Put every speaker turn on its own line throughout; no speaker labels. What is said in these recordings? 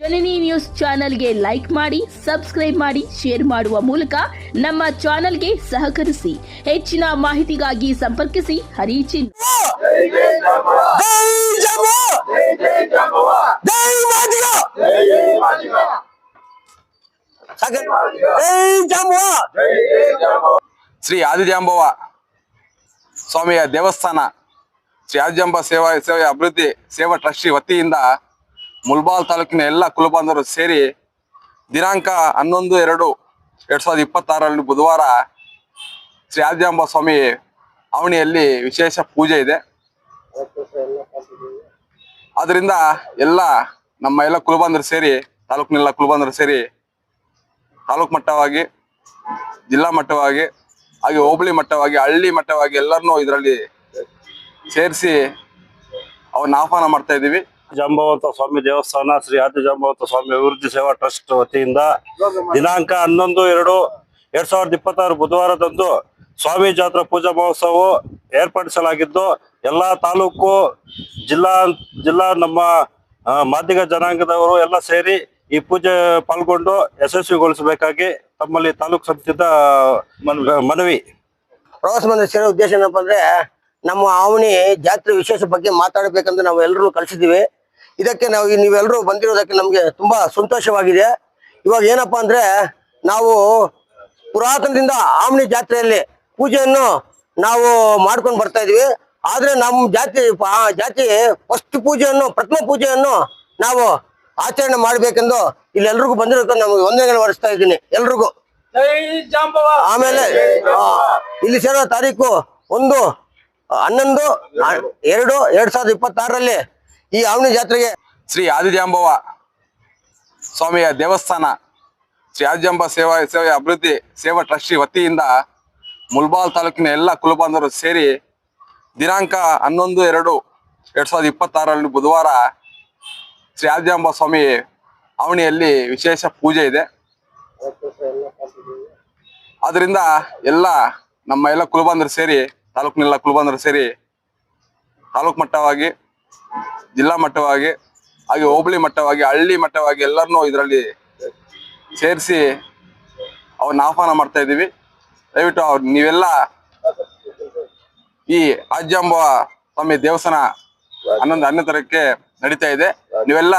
ಜನನಿ news ಚಾನೆಲ್ಗೆ like ಮಾಡಿ, subscribe ಮಾಡಿ, ಶೇರ್ ಮಾಡುವ ಮೂಲಕ ನಮ್ಮ ಚಾನೆಲ್ಗೆ ಸಹಕರಿಸಿ. ಹೆಚ್ಚಿನ ಮಾಹಿತಿಗಾಗಿ ಸಂಪರ್ಕಿಸಿ ಹರಿಚಿನ್.
ಶ್ರೀ ಆದಿಜಾಂಬವ ಸ್ವಾಮಿಯ ದೇವಸ್ಥಾನ, ಶ್ರೀ ಆದಿಜಾಂಬ ಸೇವಾ, ಸೇವೆಯ ಅಭಿವೃದ್ಧಿ, ಸೇವಾ ಟ್ರಸ್ಟಿ ವತಿಯಿಂದ ಮುಲ್ಬಾಲ್ ತಾಲೂಕಿನ ಎಲ್ಲ ಕುಲಬಾಂಧವರು ಸೇರಿ ದಿನಾಂಕ ಹನ್ನೊಂದು, ಎರಡು, ಎರಡ್ ಸಾವಿರದ ಇಪ್ಪತ್ತಾರರಲ್ಲಿ ಬುಧವಾರ ಶ್ರೀ ಆದ್ಯಾಂಬ ಸ್ವಾಮಿ ಅವಣಿಯಲ್ಲಿ ವಿಶೇಷ ಪೂಜೆ ಇದೆ. ಆದ್ರಿಂದ ಎಲ್ಲ ನಮ್ಮ ಎಲ್ಲ ಕುಲಬಾಂಧರು ಸೇರಿ ತಾಲೂಕಿನೆಲ್ಲ ಕುಲಬಾಂಧರು ಸೇರಿ ತಾಲೂಕು ಮಟ್ಟವಾಗಿ, ಜಿಲ್ಲಾ ಮಟ್ಟವಾಗಿ, ಹಾಗೆ ಹೋಬಳಿ ಮಟ್ಟವಾಗಿ, ಹಳ್ಳಿ ಮಟ್ಟವಾಗಿ ಎಲ್ಲರನ್ನೂ ಇದರಲ್ಲಿ ಸೇರಿಸಿ ಅವನ್ನ ಆಹ್ವಾನ ಮಾಡ್ತಾ ಇದ್ದೀವಿ.
ಜಾಂಬವಂತ ಸ್ವಾಮಿ ದೇವಸ್ಥಾನ, ಶ್ರೀ ಆದಿ ಜಾಂಬವಂತ ಸ್ವಾಮಿ ಅಭಿವೃದ್ಧಿ ಸೇವಾ ಟ್ರಸ್ಟ್ ವತಿಯಿಂದ ದಿನಾಂಕ ಹನ್ನೊಂದು, ಎರಡು, ಎರಡ್ ಸಾವಿರದ ಇಪ್ಪತ್ತಾರು ಬುಧವಾರದಂದು ಸ್ವಾಮಿ ಜಾತ್ರಾ ಪೂಜಾ ಮಹೋತ್ಸವ ಏರ್ಪಡಿಸಲಾಗಿದ್ದು, ಎಲ್ಲಾ ತಾಲೂಕು ಜಿಲ್ಲಾ ಜಿಲ್ಲಾ ನಮ್ಮ ಮಾಧ್ಯಮ ಜನಾಂಗದವರು ಎಲ್ಲ ಸೇರಿ ಈ ಪೂಜೆ ಪಾಲ್ಗೊಂಡು ಯಶಸ್ವಿಗೊಳಿಸಬೇಕಾಗಿ ತಮ್ಮಲ್ಲಿ ತಾಲೂಕು ಸಮಿತಿಯಿಂದ ಮನವಿ.
ಪ್ರವಾಸ ಸೇರೋ ಉದ್ದೇಶ ಏನಪ್ಪಾ ಅಂದ್ರೆ, ನಮ್ಮ ಆವಣಿ ಜಾತ್ರೆ ವಿಶೇಷ ಬಗ್ಗೆ ಮಾತಾಡಬೇಕಂತ ನಾವು ಎಲ್ಲರೂ ಕಳಿಸಿದ್ದೀವಿ. ಇದಕ್ಕೆ ನಾವು ನೀವೆಲ್ಲರೂ ಬಂದಿರೋದಕ್ಕೆ ನಮಗೆ ತುಂಬಾ ಸಂತೋಷವಾಗಿದೆ. ಇವಾಗ ಏನಪ್ಪಾ ಅಂದ್ರೆ ನಾವು ಪುರಾತನದಿಂದ ಆಮ್ನಿ ಜಾತ್ರೆಯಲ್ಲಿ ಪೂಜೆಯನ್ನು ನಾವು ಮಾಡ್ಕೊಂಡು ಬರ್ತಾ ಇದೀವಿ. ಆದರೆ ನಮ್ಮ ಜಾತಿ ಆ ಜಾತಿ ಫಸ್ಟ್ ಪೂಜೆಯನ್ನು ಪ್ರಥಮ ಪೂಜೆಯನ್ನು ನಾವು ಆಚರಣೆ ಮಾಡಬೇಕೆಂದು ಇಲ್ಲಿ ಎಲ್ರಿಗೂ ಬಂದಿರೋದು ನಮಗೆ ವಂದನೆಗಳು ಹೊರಿಸ್ತಾ ಇದ್ದೀನಿ ಎಲ್ರಿಗೂ. ಆಮೇಲೆ ಇಲ್ಲಿ ಸೇರೋ ತಾರೀಕು ಒಂದು ಹನ್ನೊಂದು ಎರಡು ಎರಡ್ ಸಾವಿರದ ಇಪ್ಪತ್ತಾರರಲ್ಲಿ ಈ ಆವಣಿ ಜಾತ್ರೆಗೆ
ಶ್ರೀ ಆದಿಜಾಂಬವ ಸ್ವಾಮಿಯ ದೇವಸ್ಥಾನ, ಶ್ರೀ ಆದಿಜಾಂಬ ಸೇವಾ, ಸೇವೆಯ ಅಭಿವೃದ್ಧಿ, ಸೇವಾ ಟ್ರಸ್ಟಿ ವತಿಯಿಂದ ಮುಲ್ಬಾಲ್ ತಾಲೂಕಿನ ಎಲ್ಲ ಕುಲಬಾಂಧವರು ಸೇರಿ ದಿನಾಂಕ ಹನ್ನೊಂದು, ಎರಡು, ಎರಡ್ ಸಾವಿರದ ಇಪ್ಪತ್ತಾರರಲ್ಲಿ ಬುಧವಾರ ಶ್ರೀ ಆದಿಜಾಂಬ ಸ್ವಾಮಿ ಅವಣಿಯಲ್ಲಿ ವಿಶೇಷ ಪೂಜೆ ಇದೆ. ಆದ್ರಿಂದ ಎಲ್ಲ ನಮ್ಮ ಎಲ್ಲ ಕುಲಬಾಂಧರು ಸೇರಿ ತಾಲೂಕಿನೆಲ್ಲ ಕುಲಬಾಂಧರು ಸೇರಿ ತಾಲೂಕು ಮಟ್ಟವಾಗಿ ಜಿಲ್ಲಾ ಮಟ್ಟವಾಗಿ, ಹಾಗೆ ಹೋಬಳಿ ಮಟ್ಟವಾಗಿ, ಹಳ್ಳಿ ಮಟ್ಟವಾಗಿ ಎಲ್ಲರನ್ನೂ ಇದರಲ್ಲಿ ಸೇರಿಸಿ ಅವ್ರನ್ನ ಆಹ್ವಾನ ಮಾಡ್ತಾ ಇದ್ದೀವಿ. ದಯವಿಟ್ಟು ಅವ್ರು, ನೀವೆಲ್ಲ ಈ ಅಜ್ಜಂಬ ಸ್ವಾಮಿ ದೇವಸ್ಥಾನ ಹನ್ನೊಂದು ಹನ್ನೊಂದು ತರಕ್ಕೆ ನಡೀತಾ ಇದೆ. ನೀವೆಲ್ಲ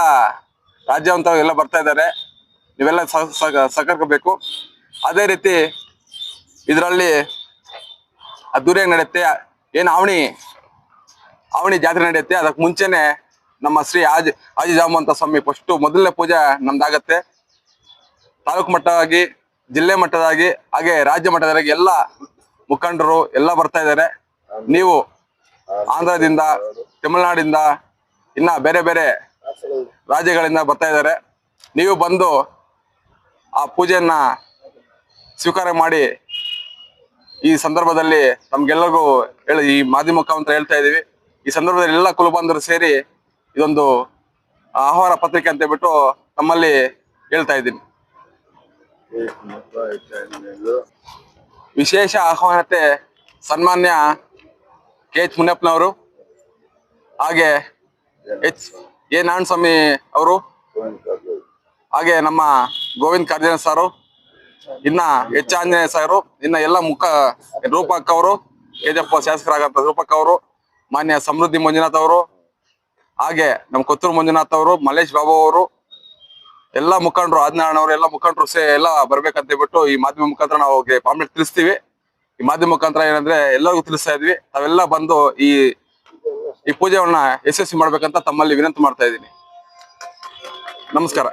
ರಾಜ್ಯವಂತ ಎಲ್ಲ ಬರ್ತಾ ಇದ್ದಾರೆ. ನೀವೆಲ್ಲ ಸಹಕರಿಸಬೇಕು. ಅದೇ ರೀತಿ ಇದರಲ್ಲಿ ಅದ್ದೂರಿಯಾಗಿ ನಡೆಯುತ್ತೆ. ಏನು ಅವಣಿ ಅವಣಿ ಜಾತ್ರೆ ನಡೆಯುತ್ತೆ. ಅದಕ್ಕೆ ಮುಂಚೆನೆ ನಮ್ಮ ಶ್ರೀ ಆಜ್ ಆಜಿಜಾಮಂತ ಸ್ವಾಮಿ ಫಸ್ಟ್ ಮೊದಲನೇ ಪೂಜೆ ನಮ್ದಾಗತ್ತೆ. ತಾಲೂಕು ಮಟ್ಟವಾಗಿ, ಜಿಲ್ಲೆ ಮಟ್ಟದಾಗಿ, ಹಾಗೆ ರಾಜ್ಯ ಮಟ್ಟದಾಗಿ ಎಲ್ಲ ಮುಖಂಡರು ಎಲ್ಲ ಬರ್ತಾ ಇದ್ದಾರೆ. ನೀವು ಆಂಧ್ರದಿಂದ, ತಮಿಳುನಾಡಿಂದ, ಇನ್ನ ಬೇರೆ ಬೇರೆ ರಾಜ್ಯಗಳಿಂದ ಬರ್ತಾ ಇದ್ದಾರೆ. ನೀವು ಬಂದು ಆ ಪೂಜೆಯನ್ನ ಸ್ವೀಕಾರ ಮಾಡಿ ಈ ಸಂದರ್ಭದಲ್ಲಿ ನಮ್ಗೆಲ್ಲರಿಗೂ ಹೇಳಿ, ಈ ಮಾಧ್ಯಮ ಮುಖಾಂತರ ಹೇಳ್ತಾ ಇದೀವಿ ಈ ಸಂದರ್ಭದಲ್ಲಿ ಎಲ್ಲ ಕುಲಬಾಂಧವರು ಸೇರಿ ಇದೊಂದು ಆಹ್ವಾನ ಪತ್ರಿಕೆ ಅಂತ ಹೇಳ್ಬಿಟ್ಟು ನಮ್ಮಲ್ಲಿ ಹೇಳ್ತಾ ಇದ್ದೀನಿ. ವಿಶೇಷ ಆಹ್ವಾನತೆ ಸನ್ಮಾನ್ಯ ಕೆ ಎಚ್ ಮುನಿಯಪ್ಪನವರು, ಹಾಗೆ ಎಚ್ ಎ ನಾರಾಯಣಸ್ವಾಮಿ ಅವರು, ಹಾಗೆ ನಮ್ಮ ಗೋವಿಂದ್ ಕಾರ್ಜನ ಸಾರು, ಇನ್ನ ಎಚ್ ಆಂಜನೇಯ ಸಾರು, ಇನ್ನ ಎಲ್ಲ ಮುಖ ರೂಪಕ್ ಅವರು ಶಾಸಕರಾಗ ರೂಪಕ್ ಅವರು ಮಾನ್ಯ ಸಮೃದ್ಧಿ ಮಂಜುನಾಥ್ ಅವರು, ಹಾಗೆ ನಮ್ಮ ಕೊತ್ತೂರು ಮಂಜುನಾಥ್ ಅವರು, ಮಲ್ಲೇಶ್ ಬಾಬು ಅವರು, ಎಲ್ಲ ಮುಖಂಡರು, ಆದಿನಾರಾಯಣ ಅವರು, ಎಲ್ಲ ಮುಖಂಡರು ಸೇ ಎಲ್ಲ ಬರ್ಬೇಕಂತ ಹೇಳ್ಬಿಟ್ಟು ಈ ಮಾಧ್ಯಮ ಮುಖಾಂತರ ನಾವು ಅವ್ರಿಗೆ ಪಾಂಪ್ಲೆಟ್ ತಿಳಿಸ್ತೀವಿ. ಈ ಮಾಧ್ಯಮ ಮುಖಾಂತರ ಏನಂದ್ರೆ ಎಲ್ಲರಿಗೂ ತಿಳಿಸ್ತಾ ಇದ್ವಿ. ತಾವೆಲ್ಲ ಬಂದು ಈ ಈ ಪೂಜೆಯನ್ನ ಯಶಸ್ವಿ ಮಾಡ್ಬೇಕಂತ ತಮ್ಮಲ್ಲಿ ವಿನಂತಿ ಮಾಡ್ತಾ ಇದ್ದೀನಿ. ನಮಸ್ಕಾರ.